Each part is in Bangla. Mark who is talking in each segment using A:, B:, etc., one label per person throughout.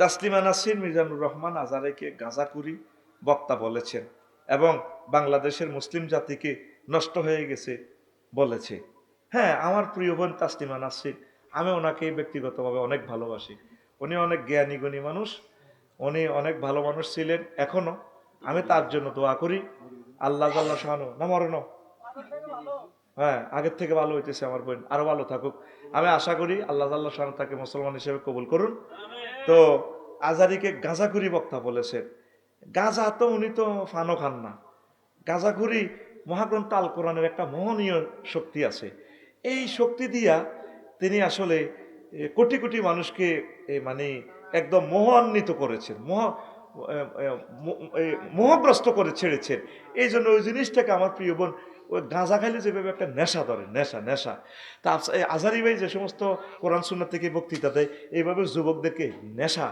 A: তাসলিমা নাসির মিজানুর রহমান আজারেকে গাঁজাকুরি বক্তা বলেছেন এবং বাংলাদেশের মুসলিম জাতিকে নষ্ট হয়ে গেছে বলেছে। হ্যাঁ আমার প্রিয় বোন তাসলিমা নাসির, আমি ওনাকে ব্যক্তিগতভাবে অনেক ভালোবাসি। উনি অনেক জ্ঞানী, গুণী মানুষ, উনি অনেক ভালো মানুষ ছিলেন এখনও। আমি তার জন্য দোয়া করি। আল্লাহ আল্লাহ শাহানো না মরে না হ্যাঁ আগের থেকে ভালো হইতেছে আমার বোন। আরও ভালো থাকুক। আমি আশা করি আল্লাহ আল্লাহ শাহান তাকে মুসলমান হিসেবে কবুল করুন। তো আজারিকে গাঁজাখুরি বক্তা বলেছেন। গাঁজা তো উনি তো ফানো খান না। গাঁজাখুরি মহাগ্রন্থ আল কোরআনের একটা মোহনীয় শক্তি আছে। এই শক্তি দিয়া তিনি আসলে কোটি কোটি মানুষকে মানে একদম মোহান্বিত করেছেন, মোহ মোহগ্রস্ত করে ছেড়েছেন। এই জন্য ওই জিনিসটাকে আমার প্রিয় বোন ওই গাঁজা খাইলে যেভাবে একটা নেশা ধরে, নেশা নেশা। তা আজারি ভাই যে সমস্ত কোরআন সুন্না থেকে বক্তৃতা দেয়, এইভাবে যুবকদেরকে নেশা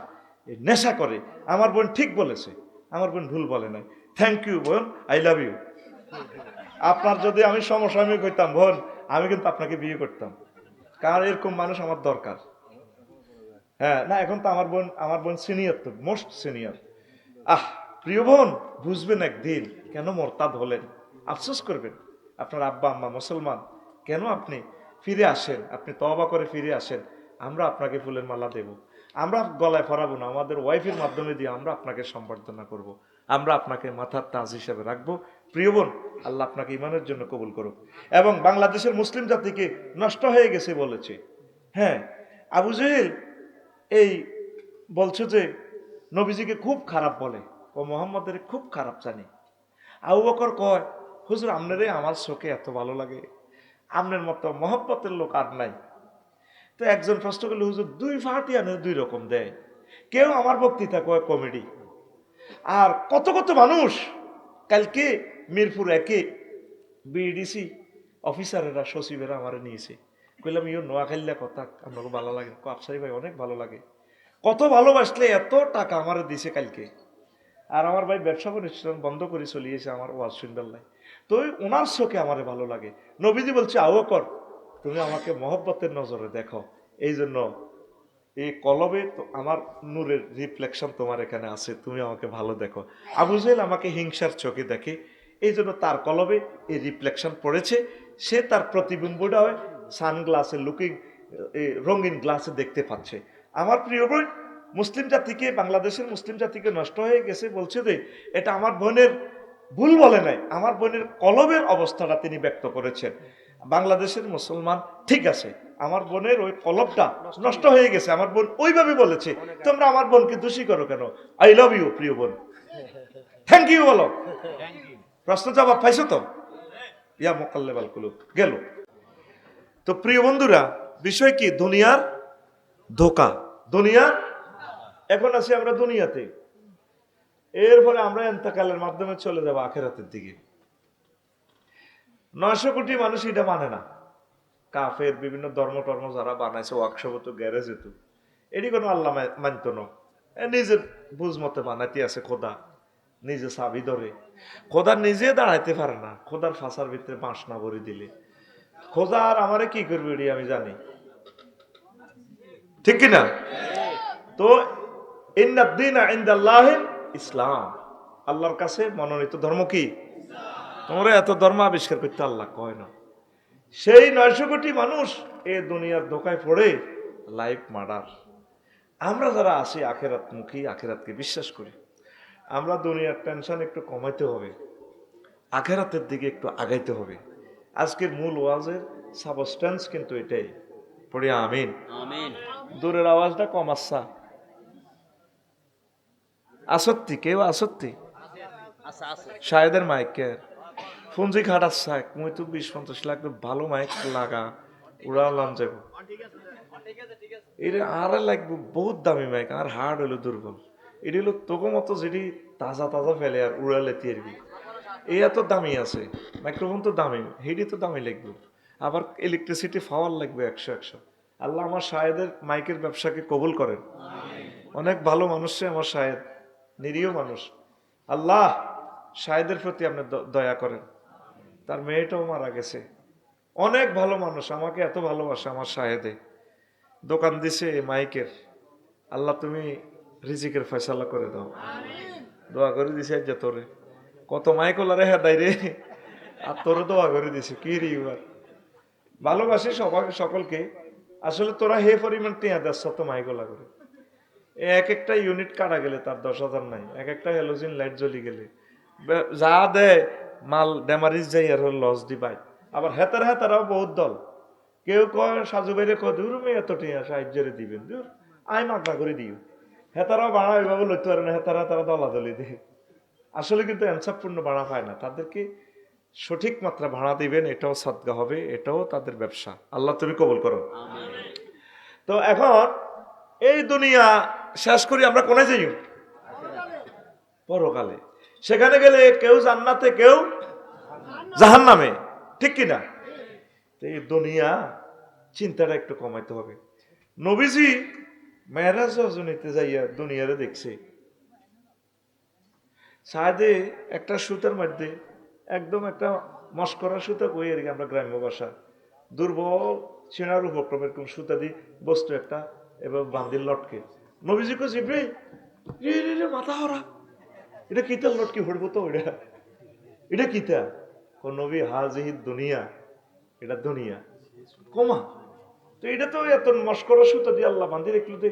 A: নেশা করে। আমার বোন ঠিক বলেছে, আমার বোন ভুল বলে নাই। থ্যাংক ইউ বোন আই লাভ ইউ আপনার যদি আমি সমসাময়িক হইতাম, বোন, আমি কিন্তু আপনাকে বিয়ে করতাম। কারণ এরকম মানুষ আমার দরকার? হ্যাঁ না, এখন তো আমার বোন আমার বোন সিনিয়র তো মোস্ট সিনিয়র আহ, প্রিয় বোন, বুঝবেন একদিন, কেন মোরতাদ হলেন? আফসোস করবেন। আপনার আব্বা আম্মা মুসলমান, কেন আপনি ফিরে আসেন? আপনি তবা করে ফিরে আসেন, আমরা আপনাকে ফুলের মালা দেব। আমরা গলায় ফরাবো না, আমাদের ওয়াইফের মাধ্যমে দিয়ে আমরা আপনাকে সম্বর্ধনা করব। আমরা আপনাকে মাথার তাজ হিসেবে রাখব। প্রিয় বোন, আল্লাহ আপনাকে ইমানের জন্য কবুল করুক। এবং বাংলাদেশের মুসলিম জাতিকে নষ্ট হয়ে গেছে বলেছে। হ্যাঁ আবু জেহেল এই বলছে যে, নবীজিকে খুব খারাপ বলে ও মোহাম্মদের খুব খারাপ জানি। আবু বকর কয় হুজুর, আপনারে আমার চোখে এত ভালো লাগে। আপনার মতো মহব্বতের লোক আর নাই। তো একজন প্রশ্ন করলে, হুজুর, দুই ফাটি আনে দুই রকম দেয়। কেউ আমার বক্তৃতা কয় কমেডি। আর কত কত মানুষ কালকে মিরপুর একে বিডিসি অফিসারেরা, সচিবেরা আমারে নিয়েছে। কইলাম ইও নোয়াখাইলা কথা আপনাকে ভালো লাগে আফসারি ভাই অনেক ভালো লাগে। কত ভালোবাসলে এত টাকা আমার দিছে কালকে। আর আমার ভাই ব্যবসা প্রতিষ্ঠান বন্ধ করে চলিয়েছে আমার ওয়াজ শুনবার লাই। তো ওনার চোখে আমার ভালো লাগে। নবীজি বলছে আও কর, তুমি আমাকে মহব্বতের নজরে দেখো। এই জন্য এই কলবে তো আমার নূরের রিফ্লেকশন তোমার এখানে আছে, তুমি আমাকে ভালো দেখো। আবু জেহেল আমাকে হিংসার চোখে দেখে এই জন্য তার কলবে এই রিফ্লেকশন পড়েছে। সে তার প্রতিবিম্বটা হয় সানগ্লাসে লুকিং এই রঙিন গ্লাসে দেখতে পাচ্ছে। আমার প্রিয় বোন, মুসলিম জাতিকে, বাংলাদেশের মুসলিম জাতিকে নষ্ট হয়ে গেছে, বলছে যে, এটা আমার বোনের ভুল বলে নাই। আমার বোনের কলমের অবস্থাটা তিনি ব্যক্ত করেছেন। বাংলাদেশের মুসলমান, ঠিক আছে, আমার বোনের ওই কলবটা নষ্ট হয়ে গেছে। আমার বোন ওইভাবে বলেছে, তোমরা আমার বোনকে দোষী করো কেন? আই লাভ ইউ প্রিয় বোন। থ্যাংক ইউ বলো। প্রশ্ন জবাব পাইছো তো? ইয়া মোকাল্লেবাল কুলুব, গেল। তো প্রিয় বন্ধুরা, বিষয় কি? দুনিয়ার ধোকা। দুনিয়া এখন আছি আমরা দুনিয়াতে। এরপরে আমরা এন্তকালের মাধ্যমে চলে যাব আখেরাতের দিকে। নয়শো কোটি মানুষ এটা মানে না। কাফের বিভিন্ন ধর্ম টর্ম যারা বানাইছে ওয়ার্কশপ হতো গ্যারেজ হতো এটি কোনো আল্লাহ মানত না। নিজের বুঝ মতে বানাইতে আছে খোদা, নিজে চাবি ধরে। খোদা নিজে দাঁড়াইতে পারে না, খোদার ফাঁসার ভিতরে বাঁশ না ভরে দিলে। খোদা আর আমারে কি করবে এটি আমি জানি। ঠিক কিনা? তো ইন্নাদ্দিন ইনদাল্লাহ ইসলাম। আল্লাহর কাছে মনোনীত ধর্ম কি? তোমরা এত ধর্ম আবিষ্কার করতে আল্লাহ কয় না। সেই নয়শো কোটি মানুষ এ দুনিয়ার ধোকায় পড়ে লাইফ মার্ডার। আমরা যারা আছি আখেরাত মুখী আখেরাতকে বিশ্বাস করি। আমরা দুনিয়ার টেনশন একটু কমাইতে হবে। আখেরাতের দিকে একটু আগাইতে হবে। আজকের মূল ওয়াজের সাবস্টেন্স কিন্তু এটাই। পড়ি আমিন।
B: আমিন।
A: দূরের আওয়াজটা কম আসছা। আসত্তি কেউ আসত্তি?
B: আচ্ছা আছে।
A: শায়দের মাইকের ফোনজি খাটাচ্ছা মুই তো বিশ পঞ্চাশ লাখ ভালো মাইক লাগা। উড়ালাম যাব। এটা আর লাগবে বহুত দামি মাইক আর হার্ড হলো দুর্বল। এটি হলো তোকে মতো যেটি তাজা তাজা ফেলে আর উড়ালে তিরবি। এই এত দামি আছে মাইক্রোফোন তো দামি হেডি তো দামি লাগবে। আবার ইলেকট্রিসিটি পাওয়ার লাগবে একশো একশো। আল্লাহ আমার সাহেদের মাইকের ব্যবসাকে কবুল করেন। অনেক ভালো মানুষ আমার শায়েদ নিরীহ মানুষ। আল্লাহ সাহেদের প্রতি আপনি দয়া করেন। তার মেয়েটাও মারা গেছে। অনেক ভালো মানুষ আমাকে এত ভালোবাসে আমার সাহেদে দোকান দিছে মাইকের। আল্লাহ তুমি রিজিকের ফয়সালা করে দাও। দোয়া করে দিছে যে তোরে। কত মাইকলারে হেদাই রে। আর তোরে দোয়া করে দিছে কি রে এবার। ভালোবাসি সবাই সকলকে। আসলে তোরা হে পরিমাণ টিয়া দেশ তো মাইকলা করে। এক একটা ইউনিট কাটা গেলে তার দশ হাজার নাই এক একটা হ্যালোজিন লাইট জ্বলি গেলে। যা দেয় মাল ড্যামারিজ যাই আর লস দি পাই আবার হেতার হেতারাও বহুত দল। কেউ কয় সাজু বাইরে কয় দূর মেয়ে এত টিয়া সাহায্যরে দিবেন দূর। আই মাগনা করে দিও। হেতারাও বাড়া ওইভাবে লইতে পারে না হেতারা তারা দলাদলি দেয়। আসলে কিন্তু অ্যান্সারপূর্ণ ভাড়া পায় না। তাদেরকে সঠিক মাত্রা ভাড়া দিবেন এটাও সদ্গা হবে এটাও তাদের ব্যবসা। আল্লাহ তুমি কবল করো। তো এখন এই দুনিয়া শেষ করি, আমরা কোনে যাই পরকালে। সেখানে গেলে কেউ জান্নাতে, কেউ জাহান নামে ঠিক কিনা এই দুনিয়া, চিন্তাটা একটু কমাইতে হবে। নবীজি মেয়েরাজ রজনীতে যাইয়া দুনিয়ারে দেখছে। সাদে একটা সুতার মধ্যে, একদম একটা মস্করা সুতা কই আর কি আমরা গ্রাম্য ভাষা দুর্বল ছেঁড়ার উপক্রম এরকম সুতা দিয়ে বস্তু একটা এবার বান্দিল লটকে। নবীজি কো জিব্রে মাথা হরা। এটা লটকে হড়বো তো এটা? এটা নবী দুনিয়া, এটা দুনিয়া। কমা, তো এটা তো এত সুতা দিয়ে আল্লাহ বান্ধি রাখল দে।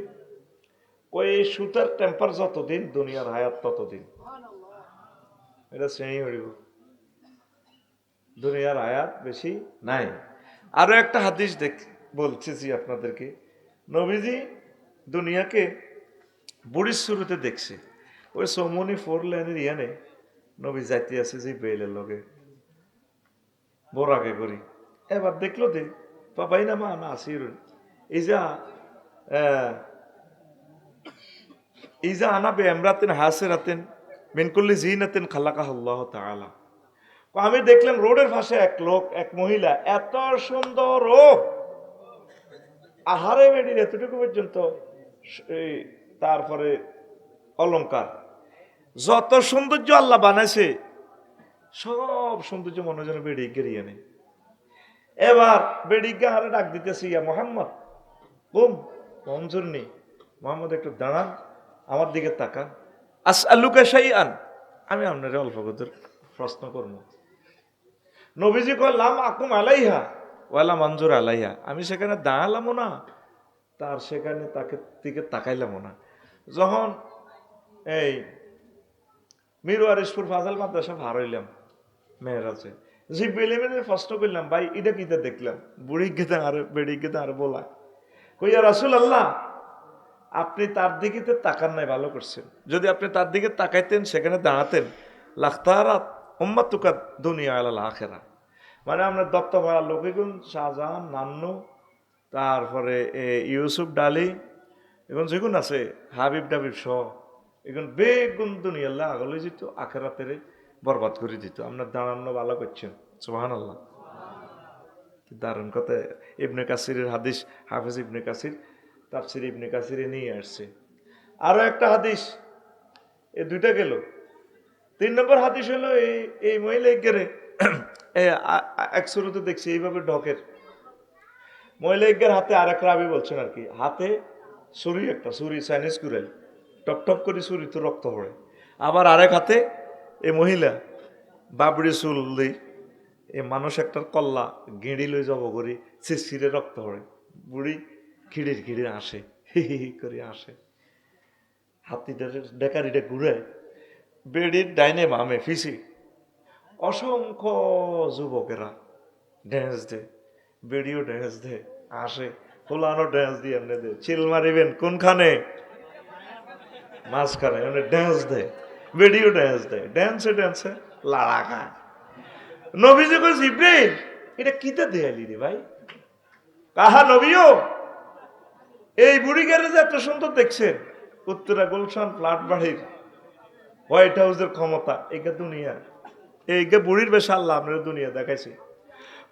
A: ওই সুতার টেম্পার যতদিন, দুনিয়ার হায়াত ততদিন। এটা শ্রেণি হরিব দুনিয়ার আয়াত বেশি নাই। আরও একটা হাদিস দেখ বলতেছি আপনাদেরকে। নবীজি দুনিয়াকে বুড়ির শুরুতে দেখছে। ওই সমনি ফোর লাইনের ইয়ানে নবী যাইতে আছে যে বেলের লগে আগে করি। এবার দেখল দে বাবাই না মা না আসির এই যা আহ, ইজা আনা বে এমরাতেন হাসেরাতেন মিনকুল্লি জিনাতেন খালাকাহ আল্লাহ তাআলা। ও আমি দেখলাম রোডের পাশে এক লোক এক মহিলা এত সুন্দর ও আহারে বেডির এতটুকু পর্যন্ত এই তারপরে অলঙ্কার যত সৌন্দর্য আল্লাহ বানাইছে, সব সৌন্দর্য মনে যেন বেড়ি গেরিয়ে নেই। এবার বেডিকে আরে ডাক দিতেছি, ইয়া মোহাম্মদ বুম মঞ্জুর নেই। মোহাম্মদ, একটু দাঁড়ান, আমার দিকে তাকান। আস আলুকা সাই আন আমি আপনার অল্প কত প্রশ্ন করব। নবীজি কয়, লাম আকুম আলাইহা, ওয়ালা মঞ্জুর আলাইহা। আমি সেখানে দাঁড়ালামও না। তার সেখানে তাকে দিকে তাকাইলামও না। যখন এই মিরু আরিসপুর ফাজাল মাদ্রাসা ভার হইলাম মেয়েরাজে বেলে প্রশ্ন করলাম, ভাই, এটা কিতে দেখলাম? বুড়ি গেতে আর, বেড়ি গেতে আর বলা? কইয়া রাসুল আল্লাহ আপনি তার দিকে তাকান নাই, ভালো করছেন। যদি আপনি তার দিকে তাকাইতেন, সেখানে দাঁড়াতেন। লাখতারাত উম্মাত তুকাত দুনিয়া আলাল আখেরা। মানে আমরা দত্ত ভাড়া লোকেগুন শাহজাহান, নান্নু তারপরে ইউসুফ ডালি এখন যেগুন আছে, হাবিব ডাবিব সহ এখন বেগুন দুনিয়াল্লাহ আগলে যেত আখেরাতের বরবাদ করে দিত। আপনার দাঁড়ানো ভালো করছেন সোহান আল্লাহ দারুণ কথা, ইবনে কাসিরের হাদিস, হাফিজ ইবনে কাসির, তাফসির ইবনে কাসিরে নিয়ে আসছে। আরও একটা হাদিস, এ দুইটা গেল। তিন নম্বর হাদিস হলো এই এই মহিলা গেরে এক শুরুতে দেখছি, এইভাবে ঢকের। মহিলা ইজ্ঞের হাতে আর এক রাবি বলছেন আর কি, হাতে ছুরি একটা, ছুরি চাইনিজ কুড়াই টপ টপ করে ছুরি তো রক্ত পড়ে। আবার আরেক হাতে এ মহিলা বাবড়ি চুল দিই, এ মানুষ একটার কল্লা গেঁড়ি লই যাব করি শিরে রক্ত পড়ে, বুড়ি খিড়ির খিড়ির আসে, হি হি করে আসে। হাতিটা ডেকারিটা ঘুরে বেড়ির ডাইনে মামে ফিসি। অসংখ্য যুবকেরা ড্যান্স দে বেড়িও ড্যান্স দে, আসে। ফুলানো ড্যান্স দিয়ে এমনি দে। চিল মারিবেন, কোনখানে? মাঝখানে, এমনি ড্যান্স দে। ভিডিও ড্যান্স দে। ড্যান্সে ড্যান্সে লাড়া খায় নবীজি কইস ইব্রাহিম এটা কিতে দেয়ালি রে ভাই? কাহা নবীও, এই বুড়ি গ্যারেজে এত সুন্দর দেখছেন, উত্তরা গুলশান ফ্ল্যাট বাড়ির হোয়াইট হাউসের ক্ষমতা এইটা দুনিয়া এইকে বুড়ির বেশ আল্লাহ আপনার দুনিয়া দেখাইছে।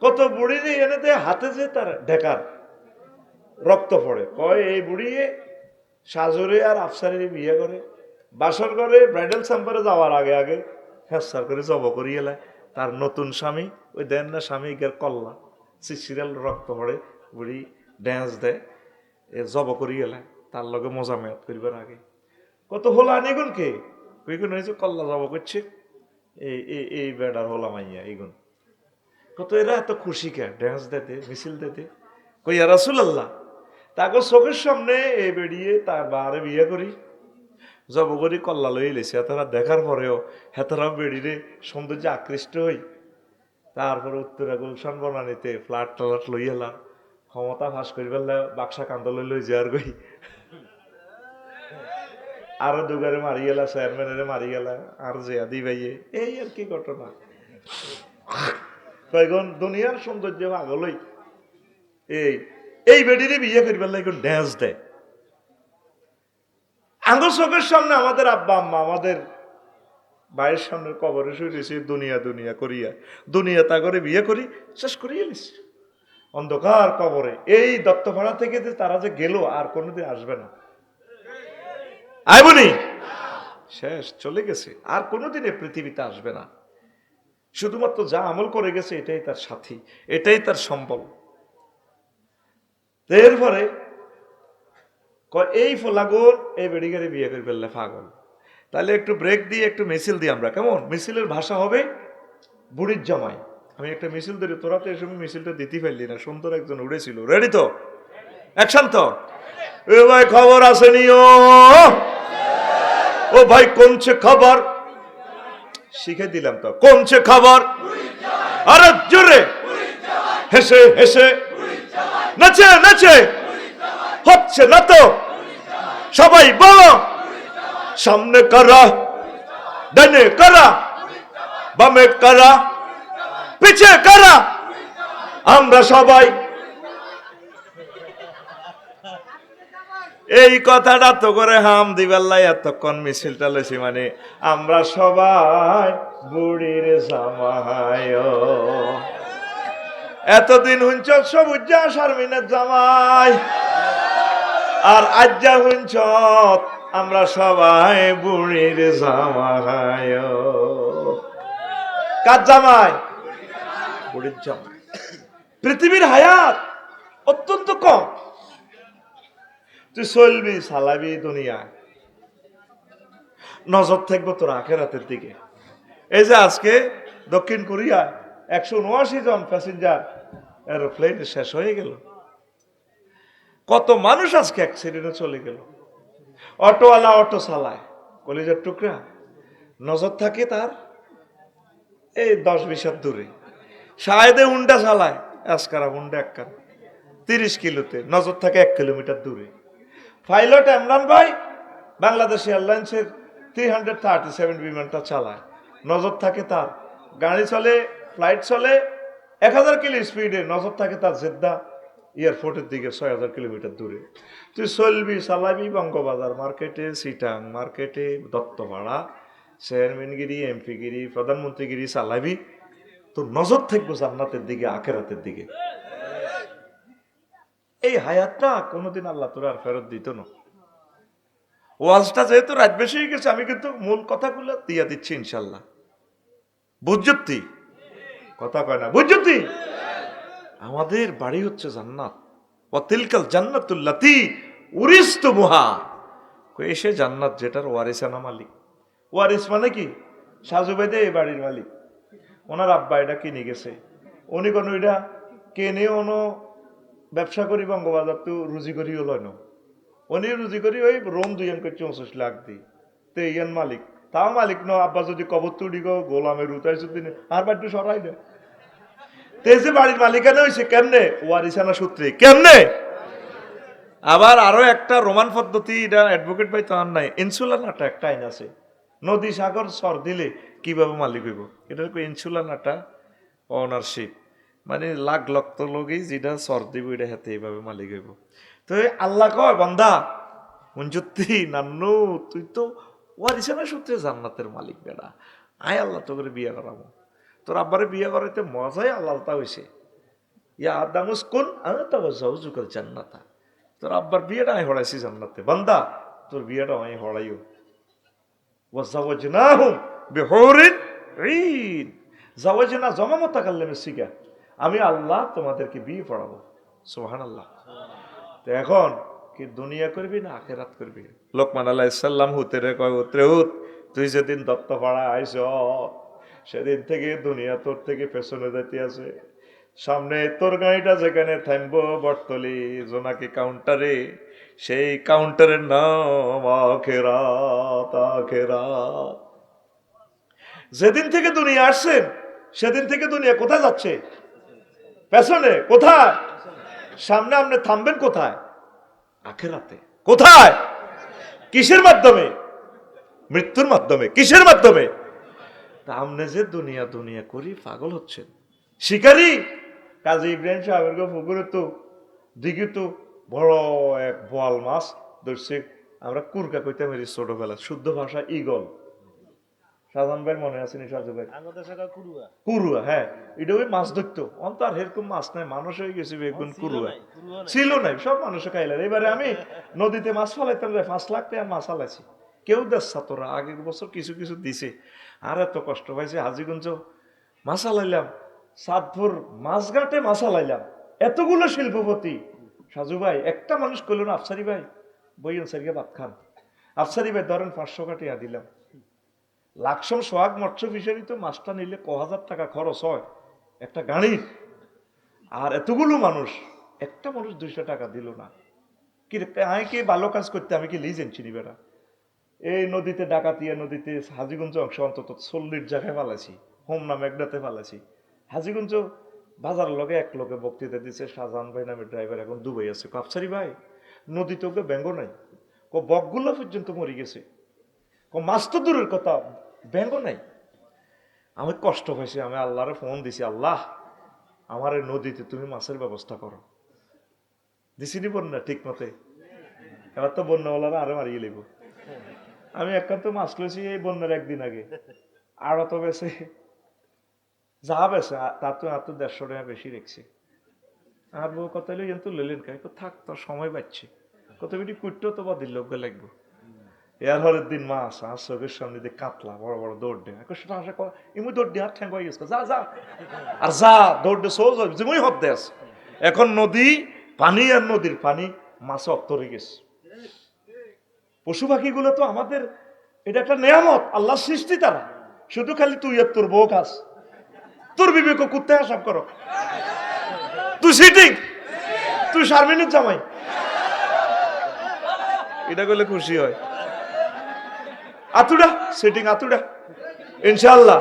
A: কত বুড়ির এনে দেয় হাতে যে তার ঢেকার রক্ত পড়ে। কয়, এই বুড়ি সাজরে আর আফসারের বিয়ে করে। বাসর করে ব্রাইডাল সাম্পারে যাওয়ার আগে আগে হেসার করে জব করিয়ে এলায় তার নতুন স্বামী, ওই দেন না স্বামী গের কল্লা। সিরিয়াল রক্ত পড়ে, বুড়ি ড্যান্স দেয়, এ জব করিয়ে এলায় তার লগে মজা মেয়াদ করিবার আগে। কত হোলা আনিগুন কে কইগুন হয়েছে কল্লা জব করছে। এই এই এই বেড়ার হোলা মাইয়া এইগুন কত এরা এত খুশি কে ড্যান্স দিতে, মিছিল দিতে। কইয়া রাসুল আল্লাহ তাকে চোখের সামনে এই বেরিয়ে তার বারে বিয়ে করি। জব করি, কল্লা লই লেছে। হেতারা দেখার পরেও হেতারা বেরিয়ে সৌন্দর্যে আকৃষ্ট হই। তারপরে উত্তরা গুলশান বনানিতে ফ্ল্যাট ট্লাট লই এলাম। ক্ষমতা ফাঁস করি ফেললে বাক্সা কান্দ লই লই যার গই আরও দুগারে মারি গেলা চেয়ারম্যানের মারি গেলা, আর জিয়া দি ভাইয়ে, এই আর কি ঘটনা। কয়েকজন দুনিয়ার সৌন্দর্য আগলই এই এই বেডিরে বিয়ে করিবার লাগে ড্যান্স দেয়। আঙ্গুর চোখের সামনে আমাদের আব্বা, আম্মা, আমাদের ভাইয়ের সামনে কবরে শুয়েছি দুনিয়া দুনিয়া করিয়া। দুনিয়া তা করে বিয়ে করি, শেষ করিয়ে নিছি। অন্ধকার কবরে। এই দত্তপাড়া থেকে যে তারা যে গেল, আর কোনোদিন আসবে না। আইবনি শেষ, চলে গেছে। আর কোনোদিন এ পৃথিবীতে আসবে না। শুধুমাত্র যা আমল করে গেছে, এটাই তার সাথী, এটাই তার সম্বল। এরপরে এই ফলাগর এই বেড়িগারে বিয়ে করে ফেললে পাগল। তাহলে একটু ব্রেক দিয়ে, একটু মিছিল দিই আমরা, কেমন? মিছিলের ভাষা হবে বুড়ির জামাই। আমি একটা মিছিল ধরি তোরা তো এই সময় মিছিলটা দিতে ফেললি না, সুন্দর একজন উড়েছিল। রেডি তো? অ্যাকশন তো? এ ভাই খবর আসেনি, ও। ও ভাই কোনছে খবর? শিখে দিলাম তো। কোনছে খবর? আরে জোরে। হেসে হেসে। নাচে নাচে। হচ্ছে না তো? সবাই বলো। সামনে করা? ডানে করা? বামে করা? পিছে করা? আমরা সবাই এই কথাটা তো করে হাম দিবেল্লাই এতক্ষণ মিছিলটা লইছি মানে আমরা সবাই বুড়ির জামায় এতদিন হুঞ্চ সবুজ শারমিনের জামাই, আর আজ্জা হুঞ্চ আমরা সবাই বুড়ির জামাই কার জামাই? বুড়ির জামাই। পৃথিবীর হায়াত অত্যন্ত কম। তুই চলবি, চালাবি দুনিয়ায় নজর থাকব তোর আখেরাতের দিকে। এই যে আজকে দক্ষিণ কোরিয়া, একশো উনআশি জন প্যাসেঞ্জার এরোপ্লেন শেষ হয়ে গেল। কত মানুষ আজকে অ্যাক্সিডেন্টে চলে গেল। অটোওয়ালা অটো চালায়, কলেজের টুকরা। নজর থাকে তার এই দশ বিশ হাত দূরে। সাহেদে হুন্ডা চালায়, আজকারা হুন্ডা একখান। তিরিশ কিলোতে, নজর থাকে এক কিলোমিটার দূরে। পাইলট ইমরান ভাই, বাংলাদেশ এয়ারলাইন্সের থ্রি হান্ড্রেড থার্টি সেভেন বিমানটা চালায়। নজর থাকে তার। গাড়ি চলে ফ্লাইট চলে, এক হাজার কিলো স্পিডে নজর থাকে তার জেদ্দা এয়ারপোর্টের দিকে ছয় হাজার কিলোমিটার দূরে। তুই চলবি, চালাবি বঙ্গবাজার মার্কেটে সিটাং মার্কেটে, দত্তপাড়া, চেয়ারম্যানগিরি, এমপিগিরি, প্রধানমন্ত্রীগিরি চালাবি। তোর নজর থাকব জান্নাতের দিকে, আখেরাতের দিকে। এই হায়াতটা কোনোদিন আল্লাহ তোর আর ফেরত দিত না। ওয়াজটা যেহেতু রাত বেশি হয়ে গেছে, আমি কিন্তু মূল কথাগুলো দিয়া দিচ্ছি ইনশাল্লাহ। বুঝতি কথা কয় না। বুঝতি আমাদের বাড়ি হচ্ছে জান্নাত। ও অতিলকাল জান্নাতুল্লাতি উরিস্ত মুহা। এসে জান্নাত যেটার ওয়ারিসানা মালিক। ওয়ারিস মানে কি? সাজু বেদে এই বাড়ির মালিক। ওনার আব্বা এটা কিনে গেছে। উনি কোনো এটা কেনে ono ব্যবসা করি, বঙ্গবাজার তো রুজি করি হলো না। উনি রুজি করি, ওই রোম দুই এম করে চৌষট লাখ দি তো ইয়ান মালিক। তাও মালিক ন, আব্বা যদি কবর তুড়ি গো গোলামের উতাইছে দিনে, আর বাড়ি সরাই দে। তেজে বাড়ির মালিকানা হয়েছে কেমনে? ওয়ারিসানা সূত্রে। কেমনে? আবার আরও একটা রোমান পদ্ধতি, এটা অ্যাডভোকেট ভাই তো আর নাই। ইনসুলানাটা একটা আইন আছে। নদী সাগর সর দিলে কীভাবে মালিক হইব? এটা ইনসুলানাটা অনারশিপ মানে লাখ লক্ষ লগেই যেটা সর দিব এটা হাতে এইভাবে মালিক হইব। তো আল্লাহ কয়, বান্দা মঞ্জুত্তি নান্নু, তুই তো ওয়ারিসানা সূত্রে জান্নাতের মালিক বেড়া আয় আল্লাহ তো করে বিয়ে করাবো। তোর আব্বারে বিয়ে করাইতে মজাই আল্লাহটা হয়েছে ইয়া আদামুস কোন আমি তো জাউজুকাল জান্নাতা। তোর আব্বার বিয়েটা আমি হড়াইছি জান্নাতে। বান্দা, তোর বিয়েটা আমি হড়াইও। ওয়াজাওয়াজনাহুম বিহুরিন ঈন জাওয়াজনা জমা মুতাকাল্লিমের শিখা। আমি আল্লাহ তোমাদেরকে বিয়ে পড়াবো। সুবহানাল্লাহ। তো এখন কি দুনিয়া করবি না আখেরাত করবি? লোকমান আলাইসাল্লাম হুতেরে কয় উত তুই যেদিন দত্তপাড়া আইস, সেদিন থেকে দুনিয়া তোর থেকে পেছনে যেতে আছে। সামনে তোর গাড়িটা যেখানে থামবো, বটতলি জোনাকি কাউন্টারে, সেই কাউন্টারের নাম আখেরাত আখেরাত। যেদিন থেকে দুনিয়া আসছেন, সেদিন থেকে দুনিয়া কোথায় যাচ্ছে? পেছনে, কোথায়? সামনে আপনি থামবেন কোথায়? আখেরাতে। কোথায়? কিসের মাধ্যমে? মৃত্যুর মাধ্যমে। কিসের মাধ্যমে? তা আপনি যে দুনিয়া দুনিয়া করি পাগল হচ্ছেন। শিকারি? কাজী ইব্রাহিম সাহেবের পুকুরে তো দিকে তো বড় এক বোয়াল মাছ ধরছে। আমরা কুরকা কইতে মেরি ছোটবেলা শুদ্ধ ভাষা ইগল সাজান ভাই মনে আছে নি সাজু ভাই? কুরুয়া। হ্যাঁ। এটা ওই মাছ ধরতো। অন্তর এরকম মাছ নাই মানুষ হয়ে গেছে বেগুন কুরুয়া। ছিল নাই সব মানুষে খাইলেন এবারে আমি নদীতে মাছ ফলাইতাম যে পাঁচ লাখ টাকা মাছ ফলাইছি। কেউ আগের বছর কিছু কিছু দিছে। আর এত কষ্ট পাইছে হাজিগঞ্জ মাছ আলাইলাম সাতপুর মাছঘাটে মাছ আলাইলাম এতগুলো শিল্পপতি। সাজু ভাই একটা মানুষ কইল না আফসারি ভাই বইয়েন সারিকে ভাত খান। আফসারি ভাই ধরেন পাঁচশো কাটিয়া দিলাম। লাকসম সোহাগ মৎস্য ফিশারি তো মাছটা নিলে ক হাজার টাকা খরচ হয়। একটা গাড়ির। আর এতগুলো মানুষ, একটা মানুষ দুইশো টাকা দিল না। কি আমি কি ভালো কাজ করতে, আমি কি লিজেন চিনি বেড়া এই নদীতে ডাকাতিয়া নদীতে হাজিগঞ্জ অংশ অন্তত চল্লিশ জায়গায় পালাইছি হোম নামে একটাতে পালাইছি হাজিগঞ্জ বাজার লগে এক লোকে বক্তৃতা দিচ্ছে শাহজাহান ভাই নামে ড্রাইভার এখন দুবাই আছে। কাপসারি ভাই, নদীতে ওকে ব্যঙ্গ নাই। ক বকগুলো পর্যন্ত মরে গেছে। ক মাছ তো দূরের কথা ব্যঙ্গ নাই? আমি কষ্ট হয়েছে আমি আল্লাহরে ফোন দিছি আল্লাহ আমার এই নদীতে তুমি মাছের ব্যবস্থা করো। দিছিনি বন্যা ঠিক মতে এবার তো বন্যাওয়ালারা আরও মারিয়ে লিব আমি একান্ত মাছ লইছি এই বন্যার একদিন আগে। আর অত বেছে যা বেছে তার তো আর তো দেড়শো টাকা বেশি রেখছে। আর বউ কত লই কিন্তু লইলেন কো, থাক তোর সময় পাচ্ছে। কত বেটি কুটতেও তো বা দিল লাগবো। এর হরের দিন মাছ আর চোখের সামনে দিয়ে কাতলা বড় বড় দৌড় দে এখন সেটা আসে কয়, ইমু দৌড় দিয়ে হাত ঠ্যাং গেছে যা যা আর যা দৌড় দে সোজ যেমনই হত দেশ এখন নদী পানি আর নদীর পানি মাছে অত্তরে গেছে পশু পাখিগুলো তো আমাদের এটা একটা নেয়ামত আল্লাহ সৃষ্টি তারা শুধু খালি তুই আর তোর বউ খাস তোর বিবেক কুত্তে হিসাব করো তুই সিটিং তুই শারমিনের জামাই এটা করলে খুশি হয় আতুডা সেটিং আতুডা ইনশাল্লাহ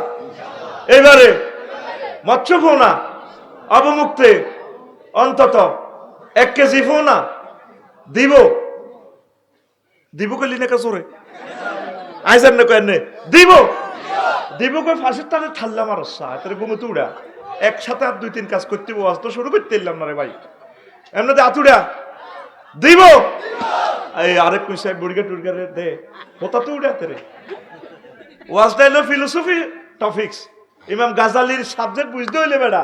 A: এবারে মৎস্য ফোনা অবমুক্তে অন্তত এক কেজি ফোনা দিব। দিব কইলি না কাজরে আইসার না কয়েন দিব। দিব কই ফাঁসির টানে ঠাল্লা মারসা তোর ঘুমে উড়া। একসাথে আর দুই তিন কাজ করতে ওয়াজ তো শুরু করতে এলাম না রে ভাই। এমনিতে আতুড়া দিব। এই আরেক কই সাহেব বুড়িগা টুড়গা রে দে। কোথা তো উড়া তেরে ওয়াজটা হলো ফিলোসফি টপিক্স ইমাম গাজালির সাবজেক্ট বুঝতে হইলে বেড়া।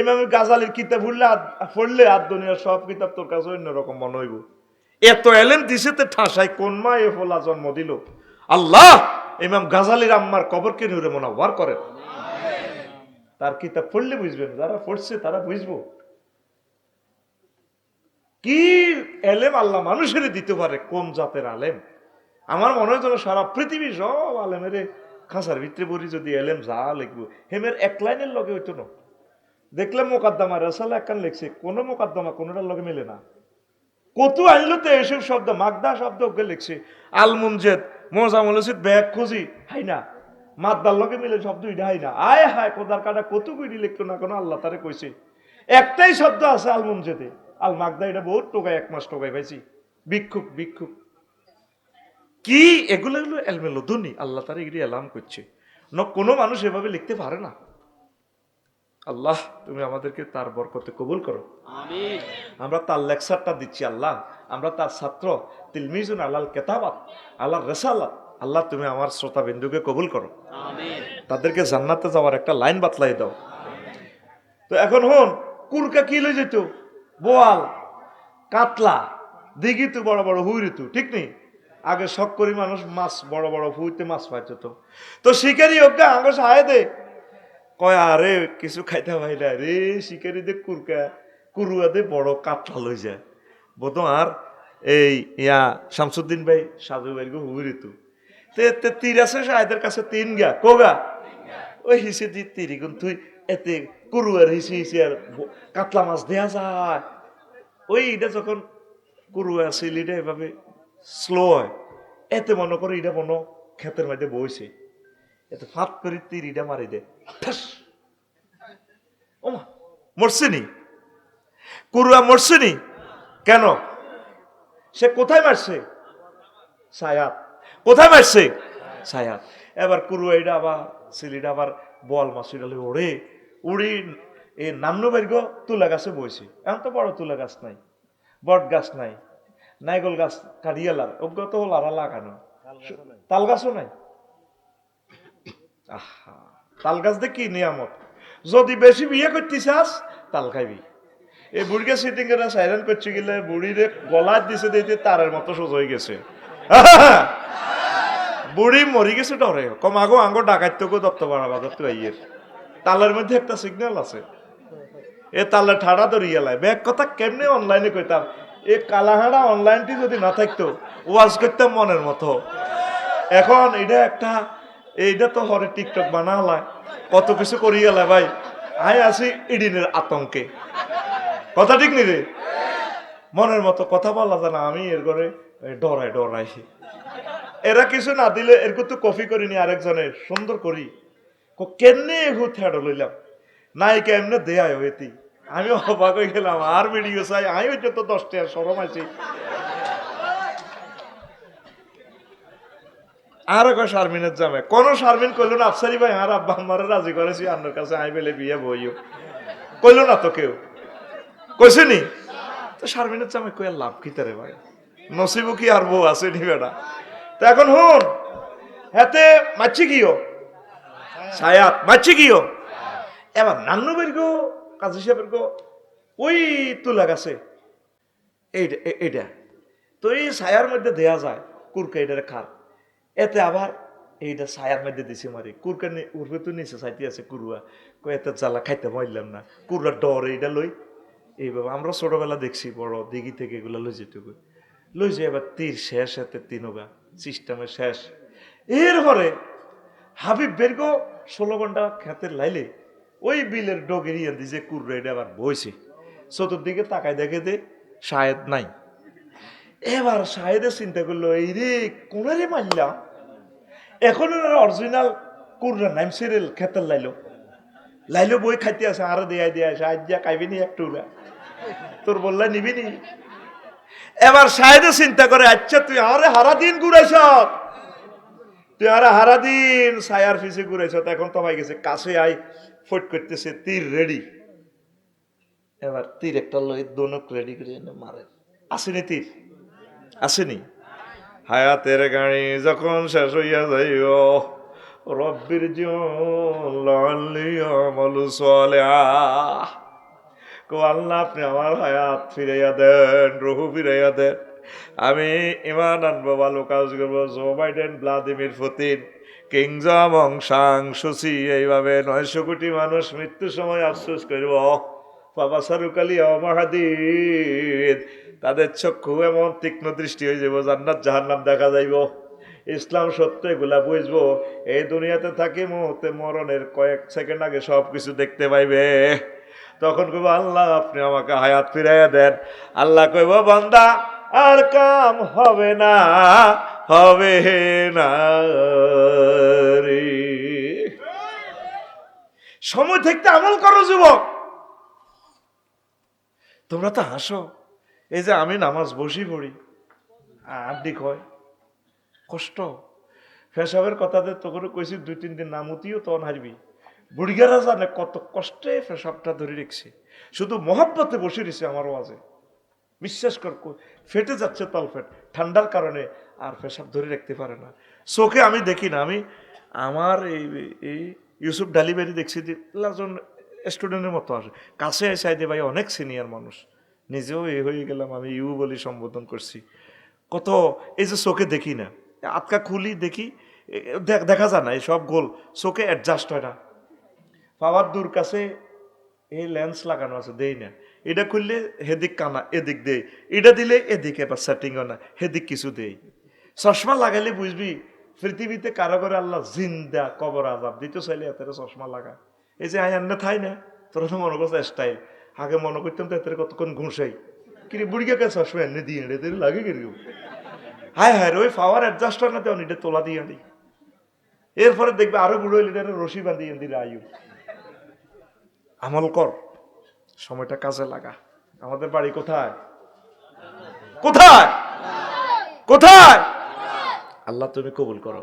A: ইমাম গাজালির কিতাব পড়লে পড়লে আর দুনিয়ার সব কিতাব তোর কাছে অন্যরকম মনে হইব। এত এলেন দিছে তে ঠাসায় কোন মা এ ফলা জন্ম দিল? আল্লাহ! ইমাম গাজালির আম্মার কবরকে নুরে মনোবার করেন। তার কিতাব পড়লে বুঝবেন, যারা পড়ছে তারা বুঝব। কি এলেম আল্লাহ মানুষের দিতে পারে কোন জাতের আলেম? আমার মনে হয় যেন সারা পৃথিবী সব আলেমের খাঁচার ভিতরে পড়ি যদি এলেম যা লিখব। হেমের এক লাইনের লগে হইতো না। দেখলে মোকাদ্দমা রেসালা একখান লিখছে, কোনো মোকাদ্দমা কোনোটার লগে মেলে না। কত আনলো তো এসব শব্দ, মাগদা শব্দ ওকে লিখছে আলমুনজেদ মোজামুল হসিদ ব্যাগ খুঁজি, হাই না। মাদ্দার লগে মিলে শব্দ এটা হাই না। আয় হায় কোদার কাটা কত কুইডি লিখতো না কোনো আল্লাহ তারে কইছে। একটাই শব্দ আছে আলমুনজেদে আল মাগদা এটা বহুত টোকাই এক মাস টোকাই পাইছি। ভিক্ষুক ভিক্ষুক। কি? এগুলো এগুলো এলমেলো দুনি আল্লাহ তারা এগুলি এলাম করছে। ন কোনো মানুষ এভাবে লিখতে পারে না। আল্লাহ তুমি আমাদেরকে তার বরকতে কবুল করো। আমরা তার লেকচারটা দিচ্ছি আল্লাহ। আমরা তার ছাত্র তিলমিজুন আল্লাহ কেতাবাত আল্লাহ রেসালাত। আল্লাহ তুমি আমার শ্রোতা বিন্দুকে কবুল করো। তাদেরকে জান্নাতে যাওয়ার একটা লাইন বাতলাই দাও। তো এখন হন কুরকা কি লই যেত? বোয়াল, কাতলা দিঘি তো বড় বড় হুই ঋতু ঠিক নেই? আগে শখ মানুষ মাছ, বড় বড় হুইতে মাছ পাইত তো। তো শিকারি অজ্ঞা আঙ্গ সাহায় দে। কয়, আরে, কিছু খাইতে পাই না রে, শিকারি দে কুরকা, কুরুয়া দে বড় কাতলা লই যায় বোধ আর এই, ইয়া, শামসুদ্দিন ভাই, সাধু ভাই গো হুবুরিতু তে তে, তীর আছে সাহেদের কাছে তিন গা কোগা? ওই হিসে দি তিরি গুন তুই এতে কুরুয়ার হিসি হিসি আর কাতলা মাছ দেয়া যায়। ওই এটা যখন কুরুয়া সিলিটা এভাবে স্লো হয়। এতে মনে করে এটা মনে ক্ষেতের মধ্যে বইছে। এতে ফাঁত করে তিরিটা মারি দে। ওমা, মরছে নি? কুরুয়া মরছে নি? কেন? সে কোথায় মারছে? সায়াত। কোথায় মারছে? সায়াত। এবার কুরুয়া এটা আবার সিলিটা আবার বল মাছ ওড়ে। উড়ি এ নামনু বাইর তুলা গাছে বইছে। এখন তো বড় তুলা গাছ নাই বট গাছ নাই নাইগল গাছ কাটিয়ালার অজ্ঞ তো লারা লাগানো। তাল গাছও নাই। আহা তাল গাছ দিয়ে কি নিয়ামত। যদি বেশি বিয়ে করতে চাস তাল খাইবি। এই বুড়িকে সিটিং করে সাইলেন করছে গেলে বুড়িরে গলা দিছে দিতে তারের মতো সোজ হয়ে গেছে। বুড়ি মরি গেছে ডরে। কম আগো আঙ্গো ডাকাইত গো দত্ত বাড়া বাজার তো আইয়ের। তালের মধ্যে একটা সিগন্যাল আছে। এ তালে ঠাড়া ধরিয়ে লাই ব্যাগ কথা কেমনে অনলাইনে কইতাম? এ কালাহাড়া অনলাইনটি যদি না থাকতো, ওয়াজ করতাম মনের মতো। এখন এটা একটা এইটা তো হরে টিকটক বানা কত কিছু করিয়ে লাই ভাই। আয় আছি ইডিনের আতঙ্কে। কথা ঠিক নি রে? মনের মতো কথা বলা যায় না, আমি এর ঘরে ডরাই ডরাই এরা কিছু না দিলে এর তো কফি করিনি আরেকজনের। সুন্দর করি। কেমনে এগু থেড় লইলাম নাই কেমনে দেয়ায় হইতি আমি অবাক হয়ে গেলাম আর ভিডিও চাই আমি হইতে তো দশটা আর সরম আছি আর কয় শারমিনের জামে কোন শারমিন কইলো না আফসারি ভাই আর আব্বা আমারে রাজি করেছি আপনার কাছে আই বেলে বিয়ে বইও কইলো না তো কেউ কইছে নি তো শারমিনের জামে কই লাভ কি তারে ভাই নসিবু কি আর বউ আছে নি বেটা তো এখন হুন হাতে মাছি কিও সায়াত মাছি কিও? এবার নান্নু গো কাজী সাহেবের গো ওই তুলা গাছে। এইটা এইটা। তো এই ছায়ার মধ্যে দেয়া যায়, কুরকা এটার খার এতে আবার এইটা ছায়ার মধ্যে দিছে মারি। কুরকা উর্ফে তো নিচে সাইতে আছে কুরুয়া। এত জ্বালা খাইতে পারলাম না। কুরুয়া ডর এইটা লই। এইভাবে আমরা ছোটবেলা দেখছি, বড় দিঘি থেকে এগুলো লই যেতে কই লই যে এবার তীর শেষ, এতে তিনগা। সিস্টেমের শেষ। এরপরে হাবিব বেরগো ষোলো ঘণ্টা খেতের লাইলে ওই বিলের ডগের ইয়ে দিয়ে যে কুররা এটা আবার বইছে। চতুর্দিকে তাকায় দেখে দে শায়দ নাই। এবার শাহেদের চিন্তা করল, এই রে, কোনারে মারলাম এখন অরিজিনাল কুররা নাম সিরিয়াল খেতের লাইলো। লাইলো বই খাইতে আছে আরও দেয়া দেয়া আছে আজ যা খাইবি নি একটু তোর বললা নিবি নি? এবার শাহেদে চিন্তা করে আচ্ছা তুই আরে হারা দিন ঘুরাইছ তুই আরে হারা দিন সায়ার ফিসে ঘুরাইছ এখন তোমায় গেছে, কাছে আই, ফট করতেছে, তীর রেডি এবার তীর একটা লই, দোনক রেডি করে এনে মারে। আসেনি তীর? আসেনি? হায়াতের গাড়ি যখন শেষ হইয়া যাইও রব্বির আল্লাহ, আপনি আমার হায়াত ফিরাইয়া দেন, রহু ফিরাইয়া দেন। আমি ইমান আনব, ভালো কাজ করব। Joe Biden, Vladimir Putin. King জং সাং সুচি, এইভাবে নয়শো কোটি মানুষ মৃত্যুর সময় আফসোস করব। বাবা সারুকালি অমাহাদিদ তাদের চক্ষু এমন তীক্ষ্ণ দৃষ্টি হয়ে যাব, জান্নাত জাহান্নাম দেখা যাইব। ইসলাম সত্য এগুলা বুঝব। এই দুনিয়াতে থাকি মুহূর্তে মরণের কয়েক সেকেন্ড আগে সব কিছু দেখতে পাইবে। তখন কইব, আল্লাহ, আপনি আমাকে হায়াত ফিরাইয়া দেন। আল্লাহ কইব, বান্দা আর কাম হবে না হবে না রে। সময় থাকতে আমল করো, যুবক। তোমরা তো হাসো, এই যে আমি নামাজ বসি পড়ি। আড্ডি কয়, কষ্ট, ফেসাবের কথাতে করে কইছি, দুই, তিন দিন নামতিও তখন হারবি বুড়িগারা জানে কত কষ্টে ফেসাবটা ধরে রেখছে। শুধু মহাব্বতে বসে রয়েছে আমার ওয়াজে। বিশ্বাস কর ফেটে যাচ্ছে তলফেট ঠান্ডার কারণে আর পেশাব ধরে রাখতে পারে না। চোখে আমি দেখি না, আমি আমার এই এই ইউসুফ ডালিবাড়ি দেখছি যে লাজন স্টুডেন্টের মতো আসে। কাছে এসে আইতে ভাই, অনেক সিনিয়র মানুষ। নিজেও এ হয়ে গেলাম, আমি ইউ বলি সম্বোধন করছি। কত এই যে চোখে দেখি না, আটকা খুলি দেখি দেখ- দেখা যায় না, এই সব গোল। চোখে অ্যাডজাস্ট হয় না। পাওয়ার দূর কাছে এই লেন্স লাগানো আছে, দেই না। এটা খুললে হেদিক কানা এদিক দেয় এটা দিলে এদিকে, এবার সেটিং না, হেদিক কিছু দেয় চশমা লাগাইলে বুঝবি, পৃথিবীতে কারও করে আল্লাহ জিন্দা, কবর আজাব দিতে চাইলে এত চশমা লাগা। এই যে আয়ান না থাই না, তোরা তো মনে করছে স্টাইল আগে মনে করতাম তো এতে কতক্ষণ ঘুষাই কিন্তু বুড়িকে কে চশমা এনে দিয়ে, এনে লাগে কিন্তু হায় হায় ওই পাওয়ার অ্যাডজাস্টার না দেওয়া এটা তোলা দিয়ে আনি। এরপরে দেখবে আরও বুড়ো হইলে রশি বাঁধিয়ে দিলে আয়ু। আমল কর। সময়টা কাজে লাগা। আমাদের বাড়ি কোথায়? কোথায়? কোথায়? আল্লাহ তুমি কবুল করো।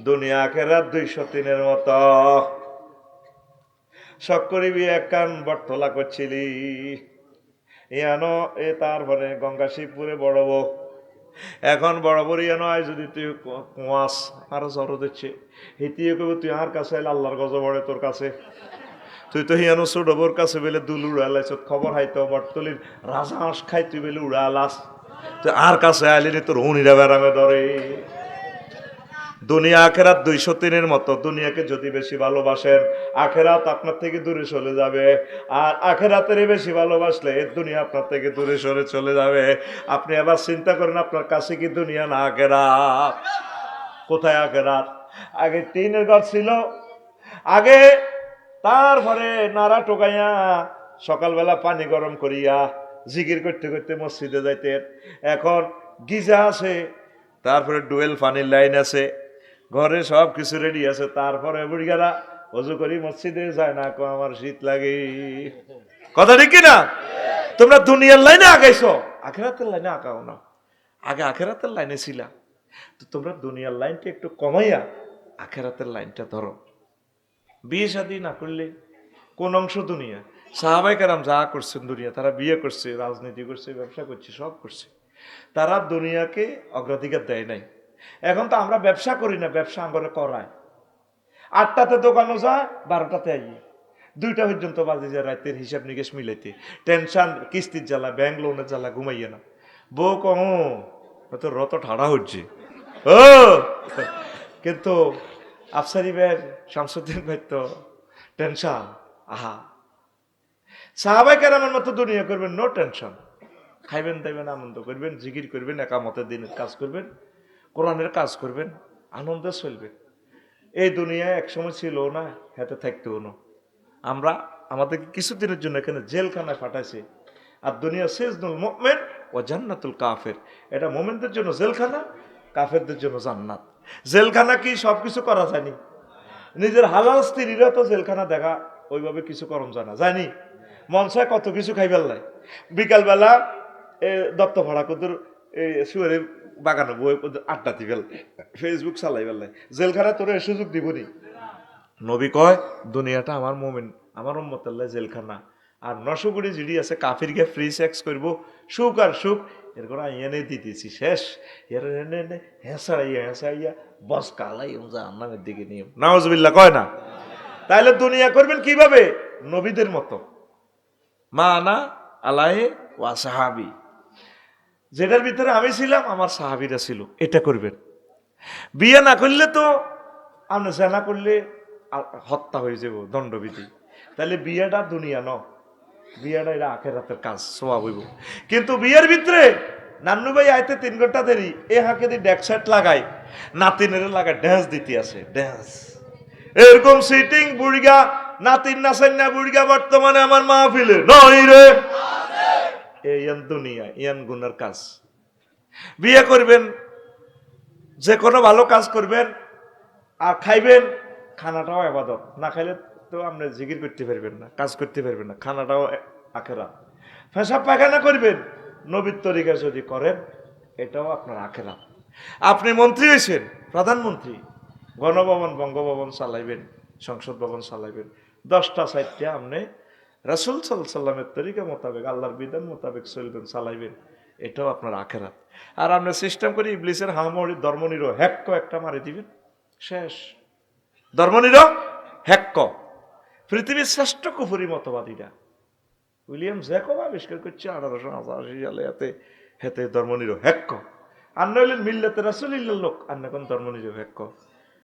A: দুনিয়া আখেরা দুইশো তিনের মতো। শখ করিবি এক কান বটতলা করছিলি। ইয়ানো এ তারপরে গঙ্গা শিবপুরে বড় বউ। এখন বড় ইয়ানো আয় যদি তুই কুয়াস আরও জড়ো দিচ্ছে হিতিয়ে কবি তুই আর কাছে আল্লাহর গজ বড়ে তোর কাছে। তুই তো হিয়ানো ছোট বোর কাছে বেলে দুল উড়ালাইছ, খবর হাইতো, বটতলির রাজা হাঁস খাই তুই বেলে উড়ালাস। তুই আর কাছে আইলি নি তোর হুনিরা বেড়ামে ধরে। দুনিয়া আখেরাত দুইশো তিনের মতো, দুনিয়াকে যদি বেশি ভালোবাসেন, আখেরাত আপনার থেকে দূরে চলে যাবে। আর আখেরাতের বেশি ভালোবাসলে দুনিয়া আপনার থেকে দূরে সরে চলে যাবে। আপনি আবার চিন্তা করেন, আপনার কাছে কি দুনিয়া না আখেরাত? কোথায় আখেরাত? আগে টিনের ঘর ছিল, আগে তারপরে নাড়া টোকাইয়া সকালবেলা পানি গরম করিয়া জিকির করতে করতে মসজিদে যাইতেন এখন গিজা আছে, তারপরে ডুয়েল পানির লাইন আছে, ঘরে সব কিছু রেডি আছে, তারপরে বুড়িগারা অজু করি মসজিদে যায় না আমার শীত লাগে। কথা ঠিক না তোমরা দুনিয়ার লাইনে আগাইছো। আখেরাতের লাইনে আঁকাও না। আগে আখেরাতের লাইনে ছিলা। তো তোমরা দুনিয়ার লাইনটা একটু কমাইয়া আখেরাতের লাইনটা ধরো। বিয়ে শাদী না করলে কোন অংশ দুনিয়া? সাহাবাই কারাম যা করছেন দুনিয়া, তারা বিয়ে করছে, রাজনীতি করছে, ব্যবসা করছে, সব করছে। তারা দুনিয়াকে অগ্রাধিকার দেয় নাই। এখন তো আমরা ব্যবসা করি না, ব্যবসা আমরা করায়। আটটাতে দোকানও যায়, বারোটাতে আইয়ে। দুইটা পর্যন্ত বাজে যায় রাতের হিসাব নিকেশ মিলাইতে। টেনশন, কিস্তির জ্বালা, ব্যাংক লোনের জ্বালা, ঘুমাইয়ে না। বউ কম তো রত ঠাড়া হচ্ছে। ও! কিন্তু আফসারি ভাইয়ের শামসুদ্দিন ভাই তো টেনশন আহা। সাহাবাই কেরামের মতো দুনিয়া করবেন নো টেনশন খাইবেন, দাইবেন আনন্দ করবেন, জিকির করবেন, একামতের দিনের কাজ করবেন, কোরআনের কাজ করবেন, আনন্দে চলবেন এই দুনিয়ায় একসময় ছিল না হাতে থাকতেও না। আমরা আমাদেরকে কিছুদিনের জন্য এখানে জেলখানায় পাঠাইছে। আর দুনিয়া সেজনুল মোমেন ও জান্নাতুল কাফের। এটা মোমেনদের জন্য জেলখানা, কাফেরদের জন্য জান্নাত। জেলখানা কি সব কিছু করা যায়নি নিজের হালাল স্ত্রীরা তো জেলখানা দেখা ওইভাবে কিছু করম জানা? জানি মনসায় কত কিছু খাই ফেললাই বিকালবেলা দত্ত ভাড়া কদুর শুয়ারে বাগানো বই আড্ডা দি ফেল ফেসবুক চালাই ফেললাই জেলখানা তোর সুযোগ দিবনি। নবী কয়, দুনিয়াটা আমার মোমেন, আমার উম্মতাল্লাহ জেলখানা। আর নশগুড়ি জিডি আছে গিয়ে ফ্রি সেক্স করব। সুখ আর সুখ এর করে এনে দিতেছি শেষ। এর এনে এনে হেঁসাড়াইয়া হেঁসাড়াইয়া বস কালাই আন্নামের দিকে নিয়ে নাওজবিল্লা কয় না? তাহলে দুনিয়া করবেন কীভাবে? নবীদের মতো। মা আনা আলাহে ওয়া সাহাবি। যেটার ভিতরে আমি ছিলাম, আমার সাহাবিরা ছিল, এটা করবেন। বিয়ে না করলে তো আমরা জানা করলে হত্যা হয়ে যাব, দণ্ডবিধি। তাহলে বিয়েটা দুনিয়া ন বিয়েটা এটা আখেরাতের কাজ, সোয়া হইব। কিন্তু বিয়ের ভিতরে নান্নু ভাই আইতে তিন ঘণ্টা দেরি, এ হাঁকে দি ডেক সেট লাগাই নাতিনের লাগায় ড্যান্স দিতে আছে ড্যান্স এরকম সিটিং বুড়িগা, নাতিন না বুড়িগা বর্তমানে আমার মাহফিলে। নই রে। ইয়ান দুনিয়া, ইয়ান গুনার কাজ। বিয়ে করবেন, যে কোনো ভালো কাজ করবেন, আর খাইবেন, খানাটাও আবাদত। না খাইলে তো আপনি জিকির করতে পারবেন না, কাজ করতে পারবেন না, খানাটাও আখেরা পেশাব পায়খানা করবেন, নবীর তরিকা যদি করেন, এটাও আপনার আখেরা আপনি মন্ত্রী হয়েছেন, প্রধানমন্ত্রী, গণভবন, বঙ্গভবন চালাইবেন, সংসদ ভবন চালাইবেন, দশটা সাইডটা আপনি রাসুল সাল্লামের তরিকা মোতাবেক, আল্লাহর বিধান মোতাবেক চলবেন, চালাইবেন, এটাও আপনার আখেরাত। আর আপনি সিস্টেম করে ইবলিসের হামড়ি ধর্মনিরো হ্যাক্ক একটা মারি দিবেন, শেষ। ধর্মনিরো হ্যাক্ক পৃথিবীর শ্রেষ্ঠ কুফুরি মতবাদীরা। উইলিয়াম জ্যাকব আবিষ্কার করছে আঠারোশো আশি সালে এতে হেতে ধর্মনিরপেক্ষ আর নইলেন মিল্লাতে রাসুলিল্লার লোক আর না কোন ধর্মনিরপেক্ষ